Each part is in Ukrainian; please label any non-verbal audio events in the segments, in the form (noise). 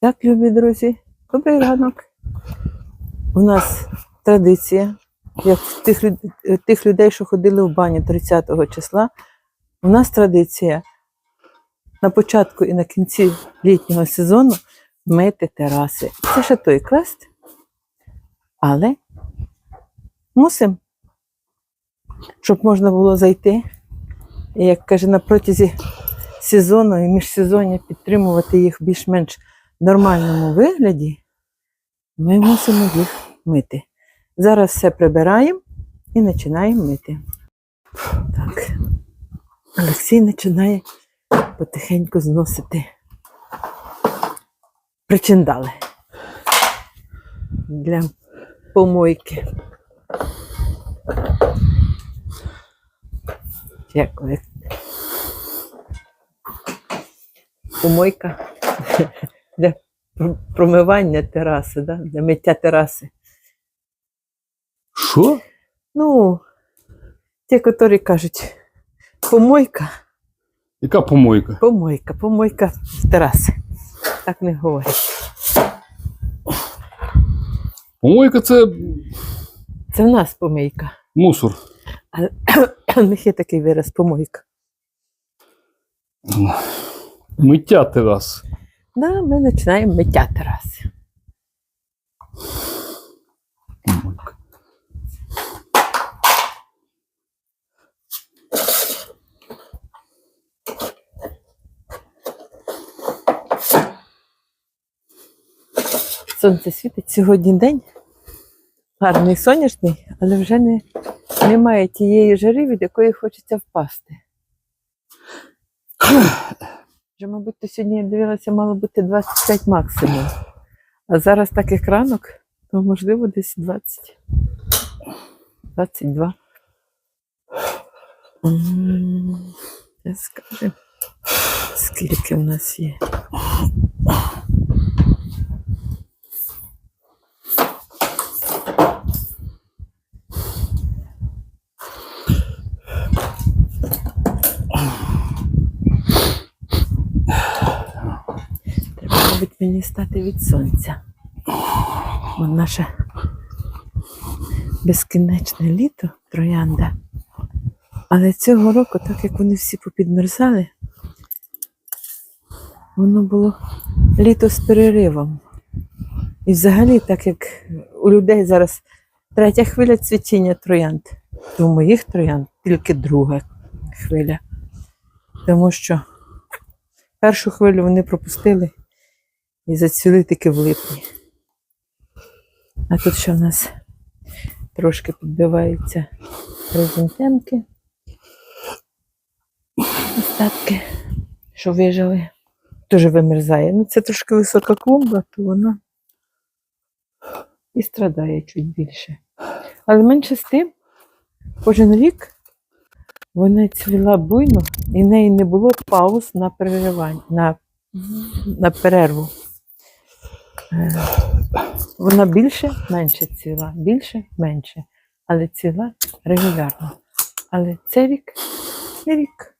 Так, любі друзі, добрий ранок. У нас традиція, як тих, тих людей, що ходили в баню 30 числа, у нас традиція на початку і на кінці літнього сезону мити тераси. Це ще той квест, але мусимо, щоб можна було зайти. Як каже, на протязі сезону і міжсезоння підтримувати їх більш-менш нормальному вигляді, ми мусимо їх мити. Зараз все прибираємо і починаємо мити. Так. Олексій починає потихеньку зносити причиндали для помойки. Як ви? Помойка для промивання тераси, да? для миття тераси. Що? Ну, ті, які кажуть, помойка, Яка помойка? помойка, помойка в тераси. Так не говорять. Помойка це Це в нас помийка. мусор. У (coughs) них є такий вираз помойка. Миття терас. Да, ми починаємо миття тераси. Сонце світить сьогодні день. Гарний сонячний, але вже не, немає тієї жари, від якої хочеться впасти. Вже, мабуть, то сьогодні я дивилася, мало бути 25 максимум. А зараз так як ранок, то можливо десь 20. 22. М, Зараз скажемо, скільки в нас є. Мені стати від сонця. Бо наше безкінечне літо троянда. Але цього року, так як вони всі попідмерзали, воно було літо з переривом. І взагалі, так як у людей зараз третя хвиля цвітіння троянд, то у моїх троянд тільки друга хвиля. Тому що першу хвилю вони пропустили і зацвіли тільки в липні. А тут ще в нас трошки підбиваються хризантемки. Остатки, що вижили, дуже вимерзає. Ну, це трошки висока клумба, то вона і страдає чуть більше. Але менше з тим, кожен рік вона цвіла буйно, і в неї не було пауз на переривання, на, на перерву. Е, Вона більше, менше цвіла, більше, менше, але цвіла регулярно. Але цей рік не рік.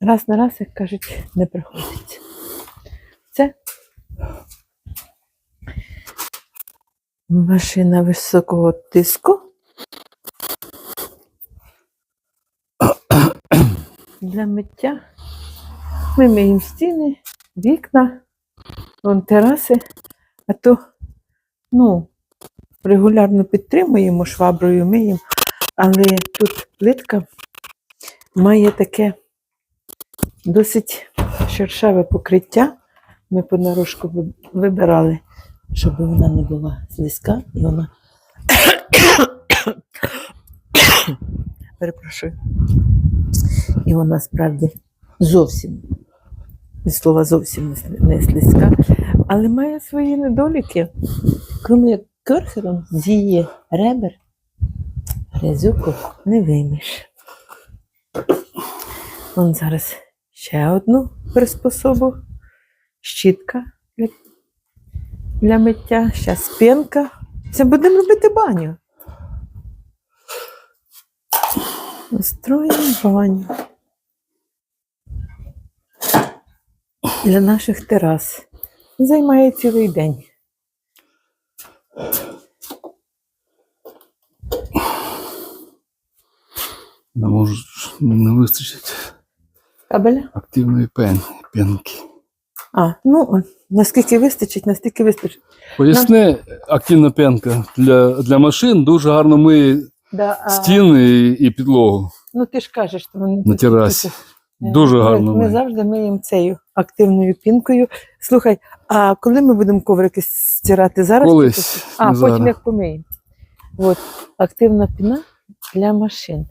Раз на раз, як кажуть, не приходить. Це машина високого тиску. Для миття ми миємо стіни, вікна, вон тераси, а то ну, регулярно підтримуємо шваброю миємо, але тут плитка має таке досить шершаве покриття. Ми понарошку ви- вибирали, щоб вона не була слизька, і вона. (coughs) Перепрошую. І вона справді зовсім, від слова зовсім не слизька, але має свої недоліки. Крім як керхером з ребер, грязюку не виймеш. Вон зараз ще одну приспособу. Щітка для, для миття, ще спинка. Це будемо робити баню. Устроїмо баню. Для наших терас. Займає цілий день. Не може не вистачить Кабеля? активної пен, пенки. А, ну, наскільки вистачить, настільки вистачить. Поясни, активна пенка для, для машин дуже гарно миє Да, а, стіни і, і підлогу Ну, ти ж кажеш, що вони на терасі. Е, Дуже гарно Ми завжди миємо цією активною пінкою. Слухай, а коли ми будемо коврики стирати зараз? Колись. А, потім зараз. як помиємо. От, активна піна для машин.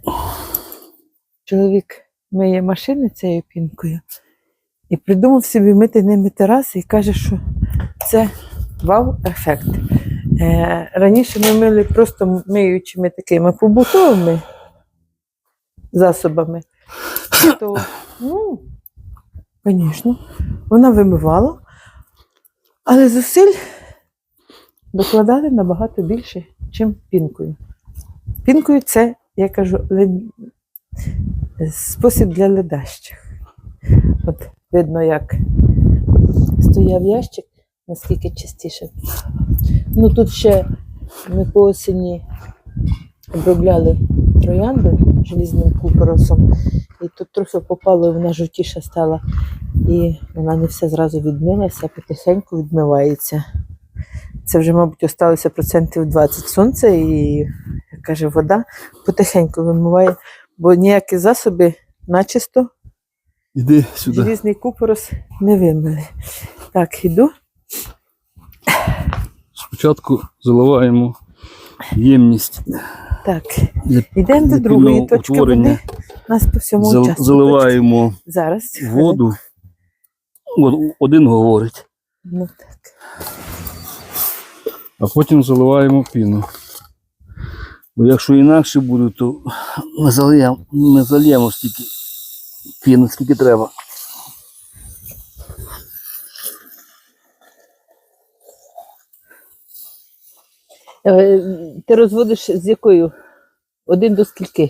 Чоловік миє машини цією пінкою і придумав собі мити ними тераси і каже, що це вау-ефект. Е, раніше ми мили просто миючими такими побутовими засобами. То, ну, звісно, вона вимивала, але зусиль докладали набагато більше, ніж пінкою. Пінкою це, я кажу, лед- спосіб для ледащих. От видно, як стояв ящик, наскільки чистіше. Ну тут ще ми по осені обробляли троянду желізним купоросом, і тут трохи попало, і вона жовтіша стала. І вона не все зразу відмилася, а потихеньку відмивається. Це вже, мабуть, осталося процентів 20 сонця, і, як каже, вода потихеньку вимиває, бо ніякі засоби начисто Іди сюди. желізний купорос не вимили. Так, іду. Спочатку заливаємо ємність Так, йдемо до другої точки води. Нас по всьому Зал- участку. заливаємо Зараз. воду. Один говорить, Ну, так. а потім заливаємо піну. Бо якщо інакше буде, то не зальємо стільки піни, скільки треба. Ти розводиш з якою? Один до скільки?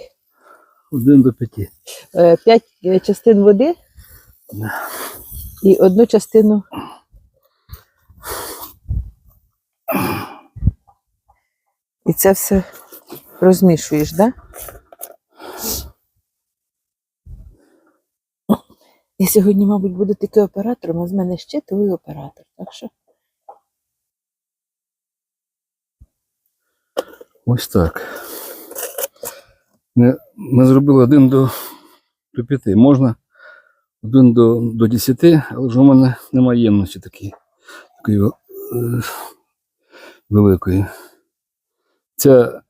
Один до п'яти. Е, П'ять е, частин води і одну частину. І це все розмішуєш, так? Да? Я сьогодні, мабуть, буду тільки оператором, а з мене ще той оператор. Так що Ось так. Ми, ми зробили один до, до п'яти. Можна один до, до десяти, але вже у мене немає ємності такої, такої е, великої. Ця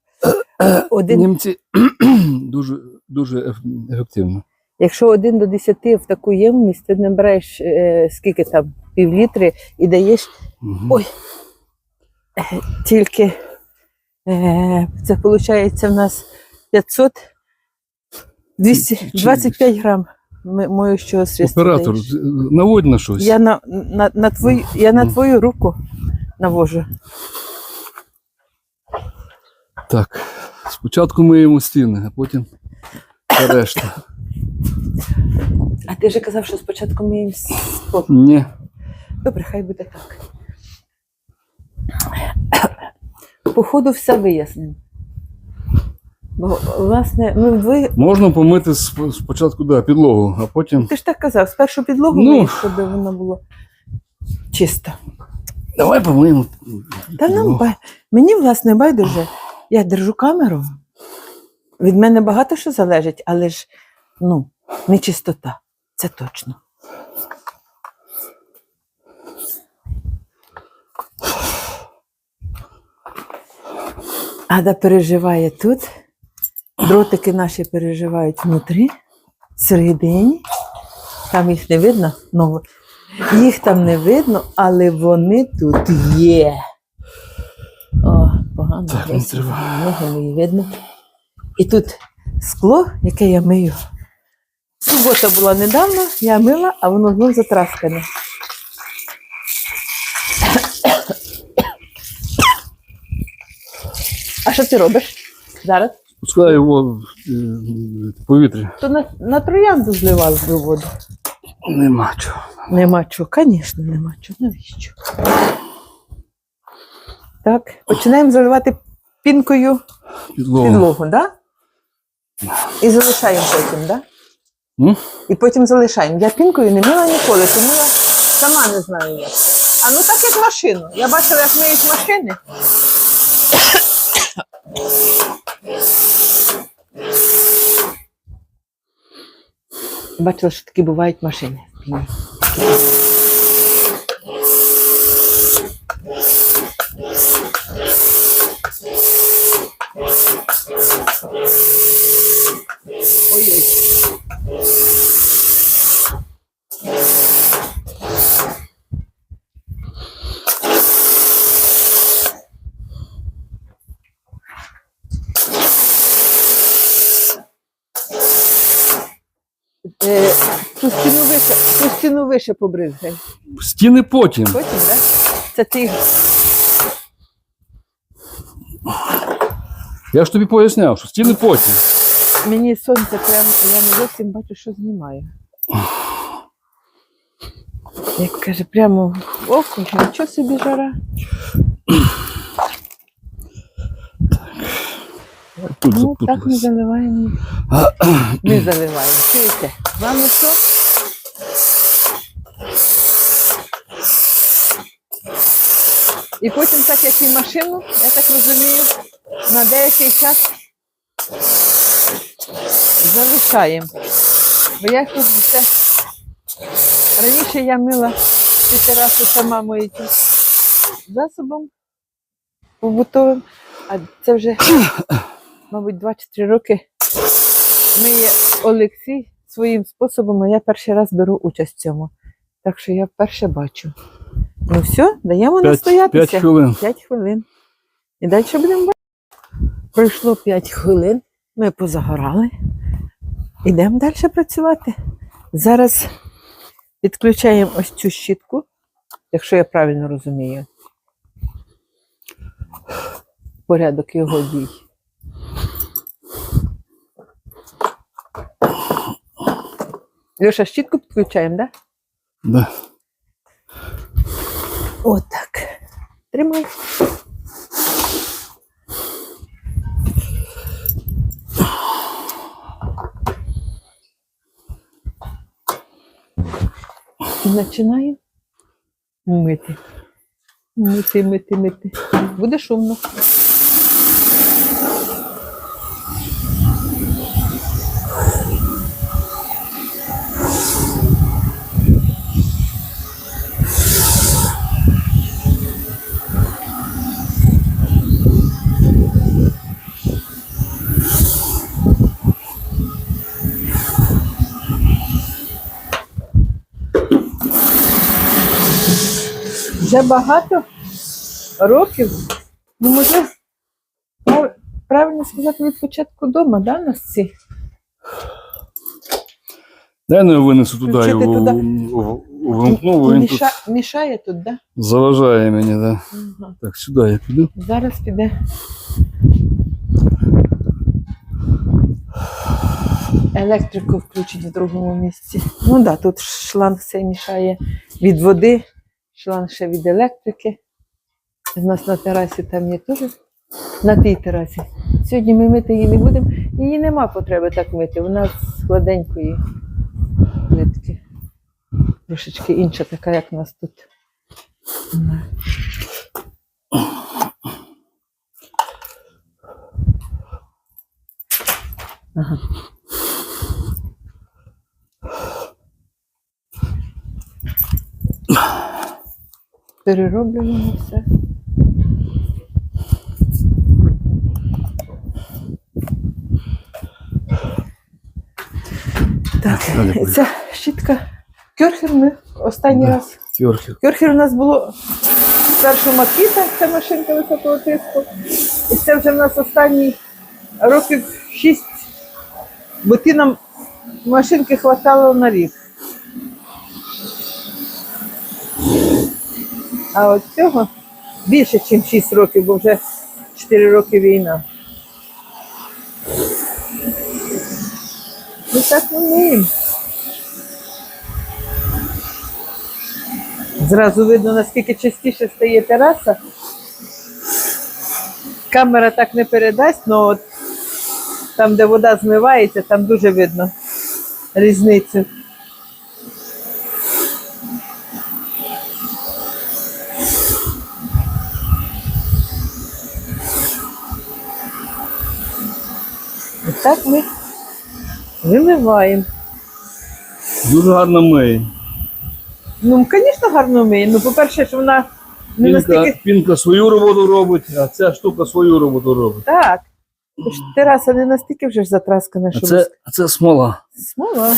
один, німці (clears throat) дуже, дуже ефективно. якщо один до десяти в таку ємність, ти набираєш е, скільки там, півлітри і даєш Мгм. Ой. Тільки це виходить в нас 500 225 грам м- моющого средства. Оператор, даєш. наводь на щось. Я на, на, на, твою, я на твою руку навожу. Так. Спочатку миємо стіни, а потім решта. А ти вже казав, що спочатку ми їм спок. Ні. Добре, хай буде так. Походу, все вияснимо. Бо, власне, ми вдвоє. Можна помити сп- спочатку да, підлогу, а потім. Ти ж так казав, спершу підлогу Ну. миєш, щоб воно було чисто. Давай помиємо. Та нам бай... мені, власне, байдуже. Я держу камеру. Від мене багато що залежить, але ж ну, не чистота. Це точно. Ада переживає тут. Дротики наші переживають внутрі, всередині. Там їх не видно, ну, їх там не видно, але вони тут є. О, погано. Так, не треба. Ноги видно. І тут скло, яке я мию. Субота була недавно, я мила, а воно знов затраскане. Що ти робиш зараз? Пускай його в е, повітря. То на, на троянду зливали воду. Нема чого. Нема чого, звісно, нема чого. Навіщо? Так, починаємо заливати пінкою Підлогу. підлогу? Да? І залишаємо потім? Да? М? І потім залишаємо. Я пінкою не мила ніколи, тому я сама не знаю як. А ну так як машину. Я бачила, як миють машини. Бачила, що такі бувають машини. Ой-ой. Е, Ту стіну вище, ту стіну вище побризгай. Стіни потім. Потім, так? Це ти. Я ж тобі поясняв, що стіни потім. Мені сонце прямо, я не зовсім бачу, що знімаю. Як каже, прямо в око, нічого собі жара. Тут Ну, так запуталась. заливаємо. Не заливаємо. Чуєте? Вам не що? І потім, так як і машину, я так розумію, на деякий час залишаємо. Бо я тут все. Раніше я мила ці тераси сама моїм засобом побутовим, а це вже, (coughs) мабуть, 2-3 роки миє Олексій своїм способом, а я перший раз беру участь в цьому. Так що я вперше бачу. Ну все, даємо настоятися. п'ять хвилин. 5 хвилин. І далі будемо бачити. Пройшло 5 хвилин, ми позагорали. Йдемо далі працювати. Зараз відключаємо ось цю щітку, якщо я правильно розумію. Порядок його дій. Льоша, щітку підключаємо, так? Да? Да. Отак. Тримай. І мити. Мити, мити, мити. Буде шумно. Вже багато років, ну, може, правильно сказати, від початку дома, да, нас ці? Дай ну я винесу туди Включити його туди. увімкну, бо він тут Міша... Мішає тут, да? заважає мені. Да. Ага. Так, сюди я піду. Зараз піде. Електрику включить в другому місці. Ну так, да, тут шланг цей мішає від води, шланг ще від електрики. У нас на терасі там є теж. На тій терасі. Сьогодні ми мити її не будемо. Її нема потреби так мити. Вона з гладенької плитки. Трошечки інша така, як у нас тут. Ага. Перероблено все. Так, ця щітка Кьорхер ми останній Да. раз. Кьорхер. Кьорхер у нас було спершу Макіта, це машинка високого тиску. І це вже в нас останні років шість, бо ті нам машинки хватало на рік. А от цього більше, ніж 6 років, бо вже 4 роки війна. Ну так ми вміємо. Зразу видно, наскільки частіше стає тераса. Камера так не передасть, але от там, де вода змивається, там дуже видно різницю. Так ми вимиваємо. Дуже гарно миє. Ну, звісно, гарно миє. Ну, по-перше, що вона не Пінка, настільки. пінка свою роботу робить, а ця штука свою роботу робить. Так. Тож тераса не настільки вже ж затраскана, А що це, а це смола. смола.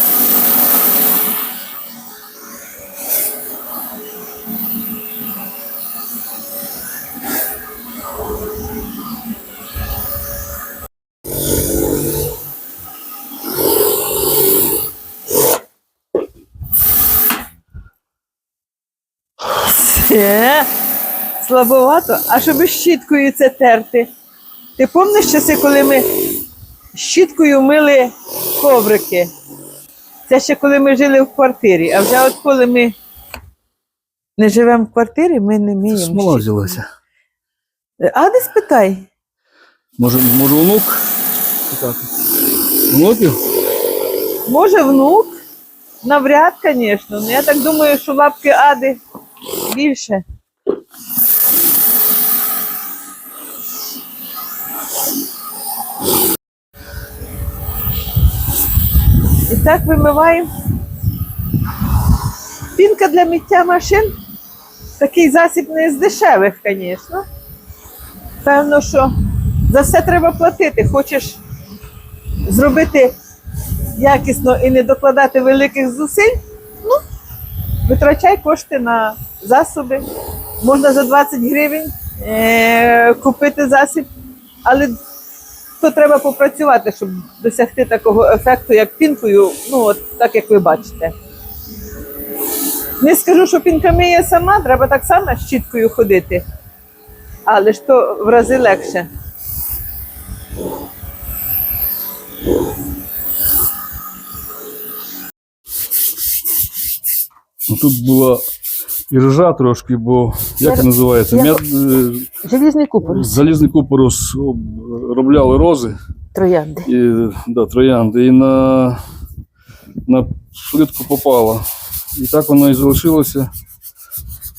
Це слабовато. А щоб щіткою це терти. Ти пам'ятаєш часи, коли ми щіткою мили коврики? Це ще коли ми жили в квартирі. А вже от коли ми не живемо в квартирі, ми не вміємо. Смола взялася. А де спитай? Може, може онук? Питати. Онуків? Може, внук? Навряд, звісно. Я так думаю, що лапки Ади більше. І так вимиваємо. Пінка для миття машин. Такий засіб не з дешевих, звісно. Певно, що за все треба платити. Хочеш зробити якісно і не докладати великих зусиль, витрачай кошти на засоби. Можна за 20 гривень е- купити засіб, але то треба попрацювати, щоб досягти такого ефекту, як пінкою, ну, от так як ви бачите. Не скажу, що пінка миє сама, треба так само щіткою ходити. Але ж то в рази легше. Ну, Тут була іржа трошки, бо як Я- називається? я- е, Желізний залізний купорос об- обробляли рози Троянди. і да, троянди, і на, на плитку попало. І так воно і залишилося.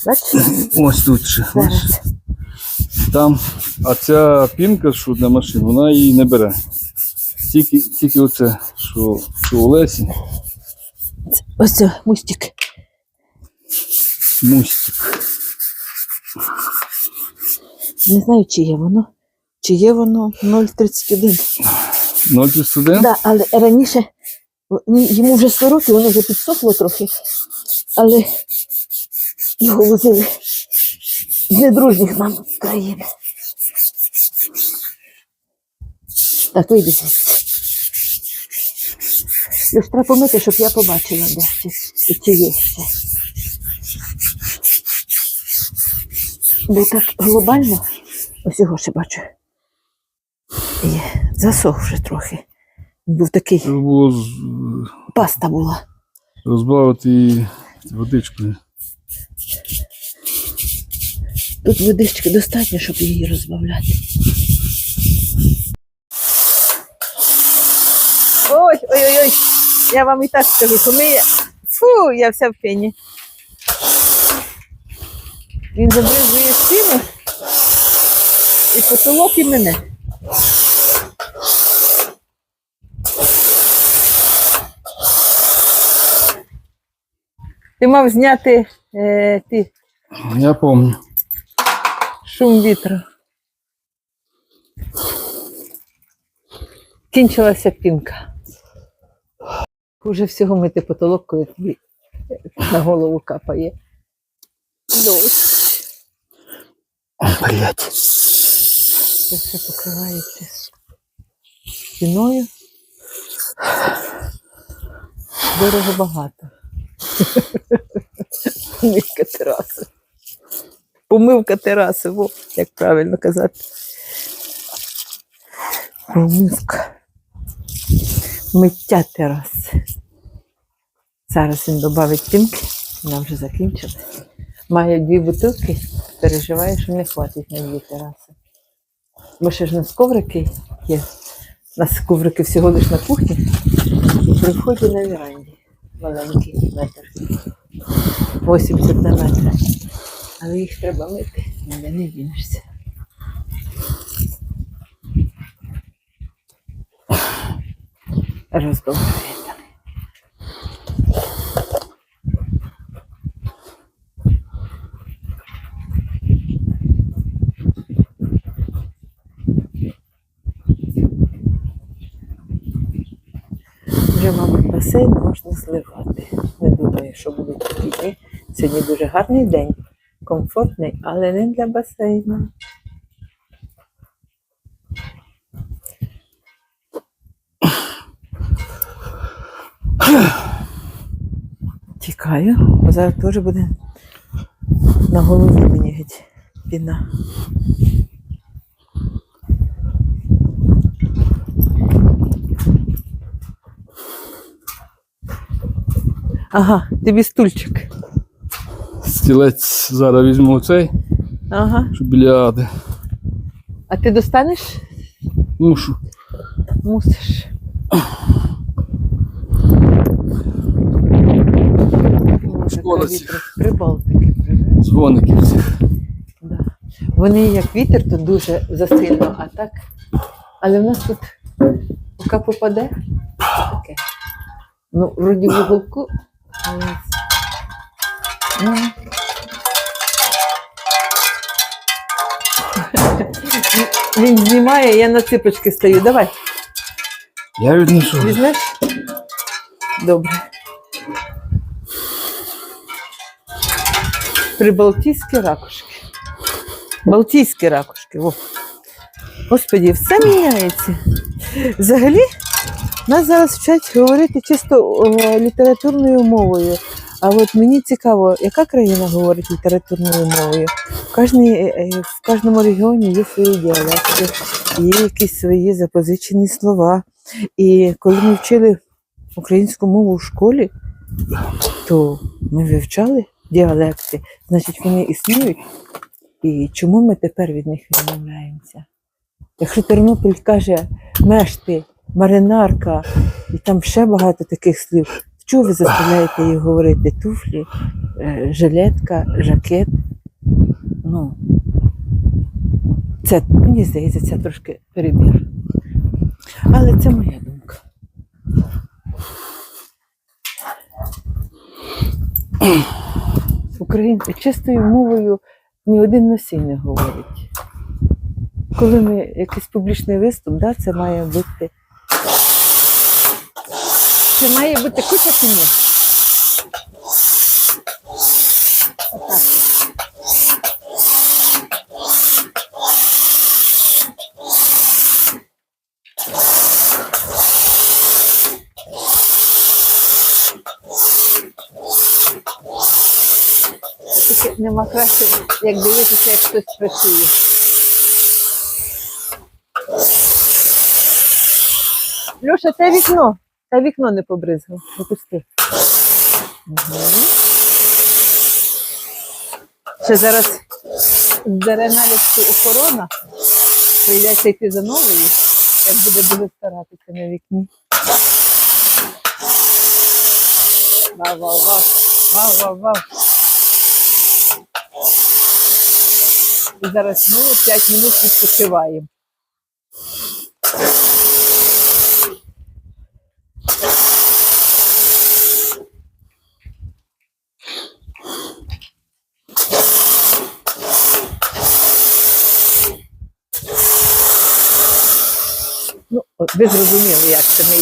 Бачите? Ось тут ще. Зараз. Там. А ця пінка, що для машин, вона її не бере. Тільки, тільки оце, що, що у Лесі, Ось це мустик. Мустик. Не знаю, чи є воно. Чи є воно 0,31. 0,31? Да, але раніше йому вже 100 років, воно вже підсохло трохи, але його возили з недружніх нам країн. Так, вийди звідси. Лиш треба помити, щоб я побачила, де чи, чи є ще. Бо так глобально, ось його ще бачу. Є, засох вже трохи. Був такий, Треба було паста була. розбавити її водичкою. Тут водички достатньо, щоб її розбавляти. Ой, ой, ой, ой. Я вам і так скажу, що ми. Фу, я вся в пені. Він забризує стіну і потолок і мене. Ти мав зняти е, ті Я пам'ятаю. Шум вітру. Кінчилася пінка. Хуже всього мити потолок, коли тобі на голову капає. Дощ. Блять. Це все покривається стіною. Дорого багато. Мийка тераси. Помивка тераси, во, як правильно казати. Помивка. Миття тераси. Зараз він додавить пінки, вона вже закінчилась. Має дві бутилки, переживає, що не хватить на дві тераси. Бо ще ж у нас коврики є. У нас коврики всього лиш на кухні. І при вході на віранді. Маленький метр. 80 на метр. Але їх треба мити, ніде не дінешся. Роздовжує мабуть, басейн можна зливати. Не думаю, що будуть такі дні. Сьогодні дуже гарний день, комфортний, але не для басейну. Тікаю, бо зараз теж буде на голові мені геть піна. Ага, тобі стульчик. Стілець зараз візьму цей, Ага. щоб біля Ади. А ти достанеш? Мушу. Мусиш. Шкода цих. Прибалтики привез. Дзвоників цих. Да. Вони як вітер, то дуже засильно, а так. Але в нас тут поки попаде, то таке. Ну, вроді в уголку. Ну. Він знімає, я на ципочки стою. Давай, Я віднесу. візьмеш? Добре. Прибалтійські ракушки. Балтійські ракушки. О. Господі, все міняється. Взагалі, нас зараз вчать говорити чисто о, літературною мовою. А от мені цікаво, яка країна говорить літературною мовою? В, кожній, е, е, в кожному регіоні є свої діалекти, є якісь свої запозичені слова. І коли ми вчили українську мову в школі, то ми вивчали діалекти, значить вони існують. І чому ми тепер від них відмовляємося? Якщо Тернопіль каже мешти, маринарка, і там ще багато таких слів, чого ви заставляєте їх говорити? Туфлі, е, жилетка, жакет. Ну, це, мені здається, це трошки перебір. Але це моя думка. Україн... Чистою мовою ні один носій не говорить. Коли ми якийсь публічний виступ, да, це має бути. Це має бути куча кіно. Отак. Нема краще, як дивитися, як хтось працює. Льоша, те вікно. Та вікно не побризгав. Допусти. Угу. Ще зараз збере наліпку охорона, прийдеться йти за новою, як буде дуже старатися на вікні. Вау, вау, вау. Вау, вау, вау. І зараз знову 5 минут відпочиваємо. Ви зрозуміли, як це ми її